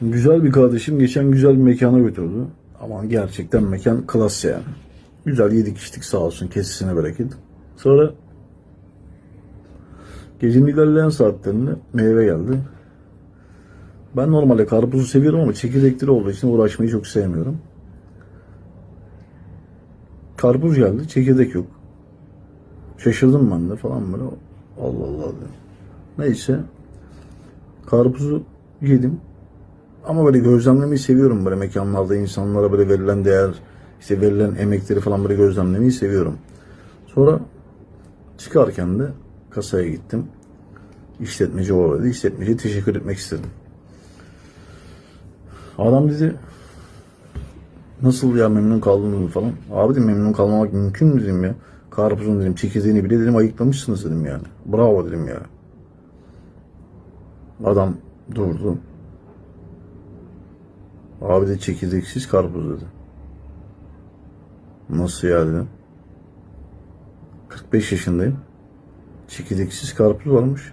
Güzel bir kardeşim geçen güzel bir mekana götürdü. Ama gerçekten mekan klas yani. Güzel yedik içtik sağ olsun kesisine bereket. Sonra gecenin ilerleyen saatlerinde meyve geldi. Ben normalde karpuzu seviyorum ama çekirdekleri olduğu için uğraşmayı çok sevmiyorum. Karpuz geldi, çekirdek yok. Şaşırdım ben de falan böyle. Allah Allah dedim. Neyse. Karpuzu yedim. Ama böyle gözlemlemeyi seviyorum böyle mekanlarda insanlara böyle verilen değer, işte verilen emekleri falan böyle gözlemlemeyi seviyorum. Sonra çıkarken de kasaya gittim. İşletmeci oradaydı. İşletmeciye teşekkür etmek istedim. Adam dedi nasıl ya memnun kaldın falan. Abi dedim memnun kalmamak mümkün mü dedim ya. Karpuzun dedim çekirdeğini bile dedim ayıklamışsınız dedim yani. Bravo dedim ya. Adam durdu. Abi de çekirdeksiz karpuz dedi. Nasıl ya dedim. 45 yaşındayım. Çekirdeksiz karpuz varmış.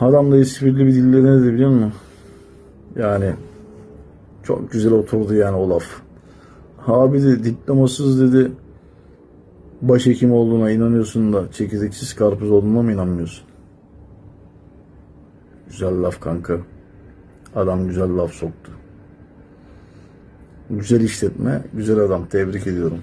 Adam da esprili bir dille ne dedi biliyor musun? Yani çok güzel oturdu yani o laf. Abi de diplomasız dedi başhekim olduğuna inanıyorsun da çekirdeksiz karpuz olduğuna mı inanmıyorsun? Güzel laf kanka. Adam güzel laf soktu. Güzel işletme, güzel adam. Tebrik ediyorum.